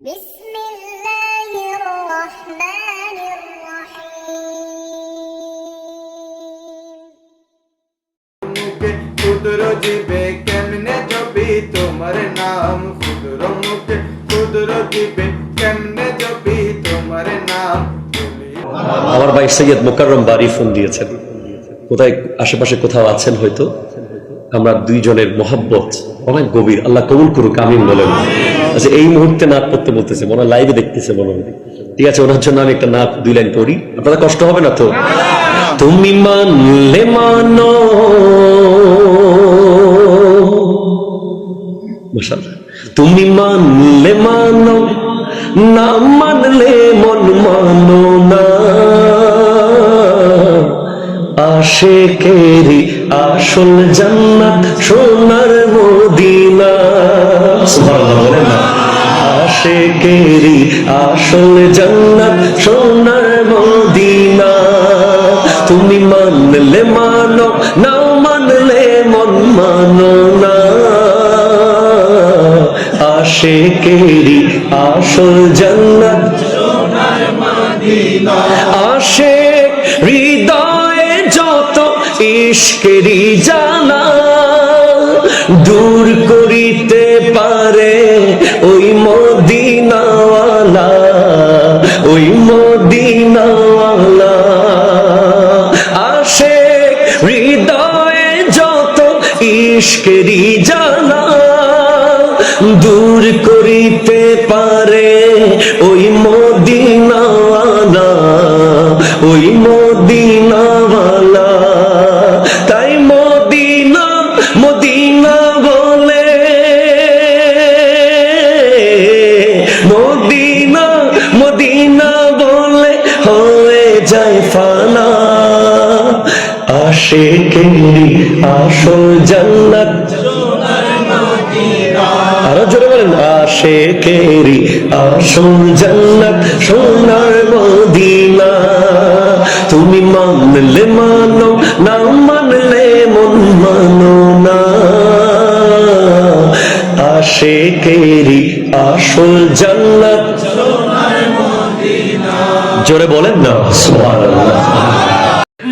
بسم الله الرحمن الرحيم মুখে ক্ষুদ্র জীবে কেমনে জপি তোমার নাম ক্ষুদ্র মুখে ক্ষুদ্র জীবে কেমনে জপি তোমার নাম বলি আমার ভাই সৈয়দ মোকাররম বাড়ি ফোন দিয়েছেন কোথায় আশেপাশে কোথাও আছেন হয়তো আমরা দুইজনের মহাব্বত অনেক গভীর আল্লাহ কবুল করুক আমিন বলেন আচ্ছা এই মুহূর্তে নাক পড়তে বলতেছে, মনে হয় লাইভে দেখতেছে মনে হয়। ঠিক আছে, ওনার জন্য আমি একটা নাক, দুই লাইন পড়ি। আপনাদের কষ্ট হবে না তো? তুমি মানলে মানো। তুমি মানলে মানো, না মানলে মন মানো না। আশেকেরি আসল জান্নাত, সোনার মদিনা। সুবহানাল্লাহ, বলেন আশেকেরি আসল জান্নাত সোনার মদিনা। তুমি মানলে মানো না মানলে মন মানো না আশেকেরি আসল জান্নাত আসে হৃদয়ে যত ইশকেরি জানা দূর করিতে ইশকেরি জানা দূর করিতে পারে ওই মদিনাওয়ালা ওই মদিনাওয়ালা। তাই মদিনা মদিনা বলে, মদিনা মদিনা বলে হয়ে যায় আশে কেন্দ্রি আসল জান্নাত। আরও জোরে বলেন আশে কেরি আসল জান্নাত, সোনার মদিনা। তুমি মানলে মানো না, মানলে মন মানো না। আশে কেরি আসল জান্নাত। জোরে বলেন না, সুবহানাল্লাহ।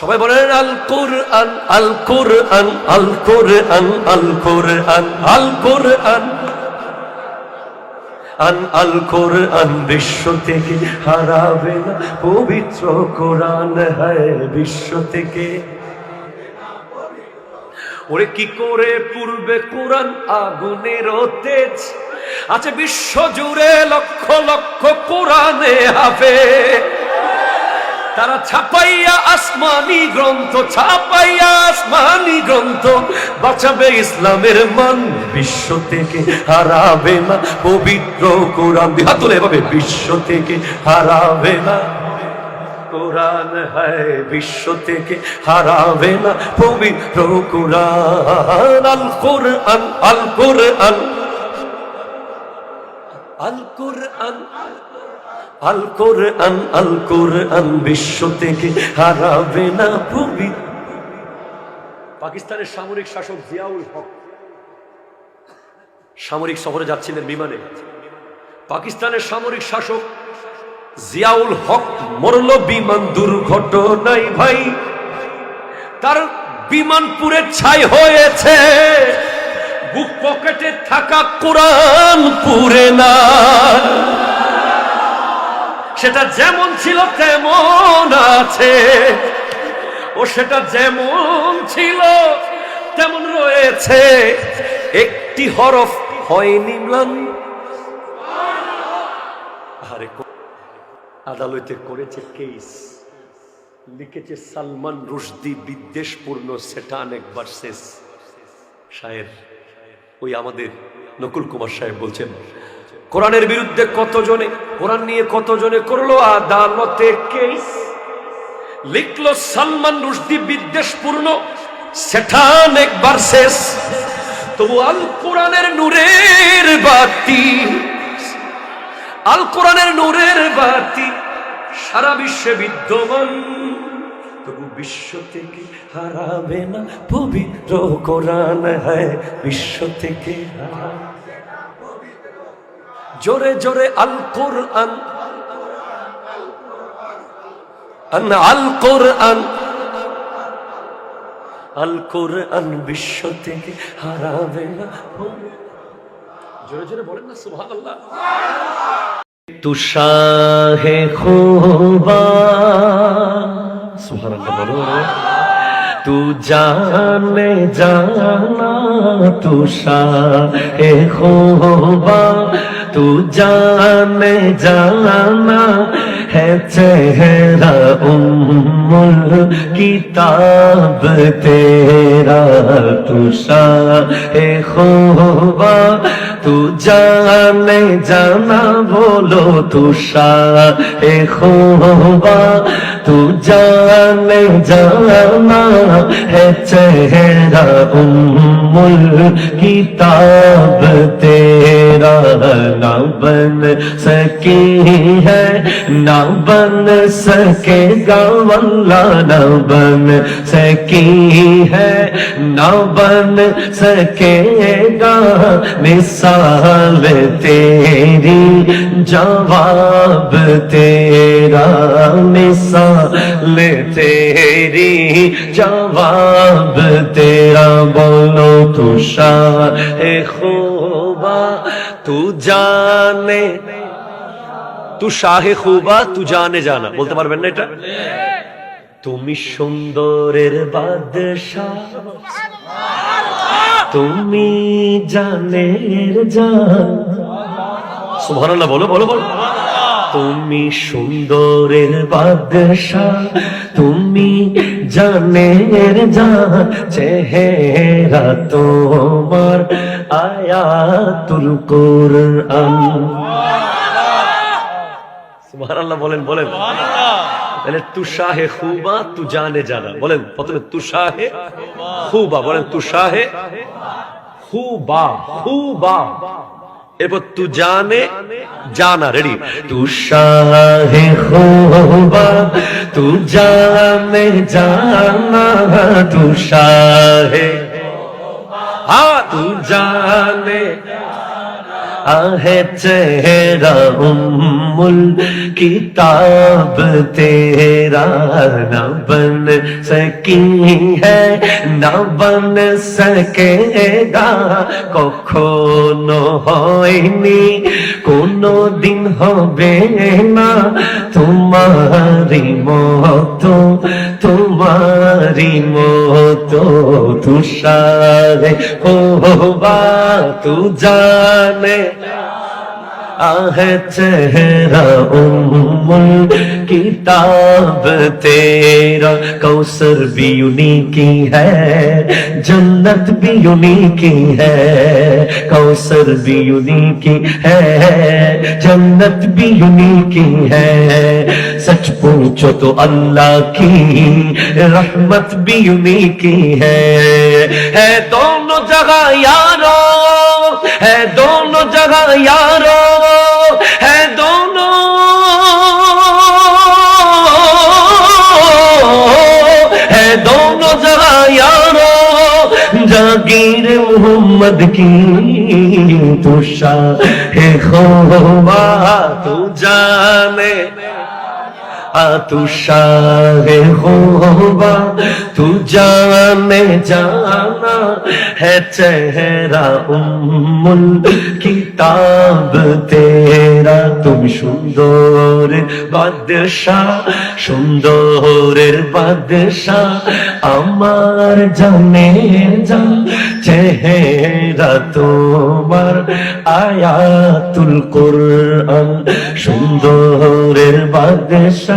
সবাই বলেন, আল কোরআন আল কোরআন আল কোরআন আল কোরআন আল কোরআন। আন আল কোরআন বিশ্ব থেকে হারাবে না, পবিত্র কোরআন হয় বিশ্ব থেকে। ওরে কি করে পূর্বে কোরআন আগুনের তেজ? আছে বিশ্ব জুড়ে লক্ষ লক্ষ কোরআনে হবে তারা ছাপাইয়া আসমানি গ্রন্থ, ছাপাইয়া আসমানি গ্রন্থ। বাঁচাবে ইসলামের মান বিশ্ব থেকে, হারাবে না পবিত্র কোরআন। তুলে এভাবে, বিশ্ব থেকে হারাবে না। কোরআন হয়, বিশ্ব থেকে হারাবে না পবিত্র কোরআন। আল কোরআন আল কোরআন আল কোরআন। আল কোরআন আল কোরআন বিশ্ব থেকে হারাবে না পাকিস্তানের সামরিক শাসক জিয়াউল হক সামরিক সফরে যাচ্ছিলেন বিমানে। পাকিস্তানের সামরিক শাসক জিয়াউল হক মরল বিমান দুর্ঘটনায়, ভাই। তার বিমান পুরে ছাই হয়েছে। বুক পকেটে থাকা কোরআন পুরে না। সেটা যেমন ছিল তেমন আছে। ও সেটা যেমন ছিল, তেমন রয়েছে। একটি হরফ হয়নি ম্লান। আদালতে করেছে কেস। লিখেছে সালমান রুশদি বিদ্বেষপূর্ণ সেটা অনেকবার শেষ। সাহেব ওই আমাদের নকুল কুমার সাহেব বলছেন কোরআনের বিরুদ্ধে কতজনে কোরআন নিয়ে কতজনে করল আদালতে কেস? লিখলো সালমান রুশদি বিদ্বেষপূর্ণ, সেঠান একবার শেষ। তবু আল কোরআনের নূরের বাতি, আল কোরআনের নূরের বাতি সারা বিশ্বে বিদ্যমান। তবু বিশ্ব থেকে হারাবে না পবিত্র কোরআন হ্যায় বিশ্ব থেকে হারাবে জোরে জোরে আল কোরআন। আন আল কোরআন। আল কোরআন বিশ্ব থেকে হারাবে না। জোরে জোরে বলেন না, সুবহানাল্লাহ। তু শাহে খুবা। সুবহানাল্লাহ বলো। তু জানে জানা, তু শাহে খুবা। तू जाने जाना है चेहरा उम्मुल किताब तेरा तू शाह खोबा तू जाने जाना बोलो तू शाह खोबा तू जाने जाना है चेहरा उम्मुल किताब तेरा میرا نہ بن سکی ہے نہ بن سکے گا واللہ نہ بن سکی ہے نہ بن سکے گا مثال تیری، جواب تیرا مثال تیری، جواب تیرا، بولو تو شاہ خود खूबा तू जाने তু শাহে খুবা তু জানে জানা বলতে পারবেন না এটা তুমি সুন্দরের বাদশাহ তুমি জানের জান সুবহানাল্লাহ বলো বলো বলো তুমি সুন্দরের বাদশাহ তুমি জানের জান চেহারা তোমার আয়াতুল কোরআন। সুবহানাল্লাহ বলেন বলেন। তাহলে তুষাহে খুবা তু জানে জানা। বলেন প্রথমে তুষাহে খুবা বলেন তুষাহে খুবা খুবা। এরপর তু জানে জানা রেডি তুষাহে খুবা তু জানে জানা তুষাহে হ্যাঁ তু জানে ہے چہرہ امل کتاب تیرا نہ بن سکی ہے نہ بن سکے گا কখনো হয়নি কোনো দিন হবে না তোমারি মতো তোমারি মতো তুষারে ও বা তু জানে آہ چہرہ ام کتاب تیرا کوسر بھی یونی کی ہے، جنت بھی یونی کی ہے کوسر بھی یونی کی ہے، جنت بھی یونی کی ہے۔ سچ پوچھو تو اللہ کی رحمت بھی انہی کی ہے۔ ہے دونوں جگہ یارو ہے دونوں جگہ یارو ہے دونوں۔ ہے دونوں جگہ یارو، جاگیر محمد کی تو شاہ ہے خوبا تو جانے۔ तू शाहे होगा तू जाने जाना है चेहरा उम्मुल किताब तेरा तुम সুন্দর বাদশাহ সুন্দরের বাদশাহ আমার জানে জান চেহারা তোমার আয়াতুল কোরআন সুন্দরের বাদশাহ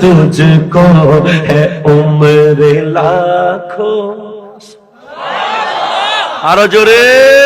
तुझको है उम्र लाखों আরো জোরে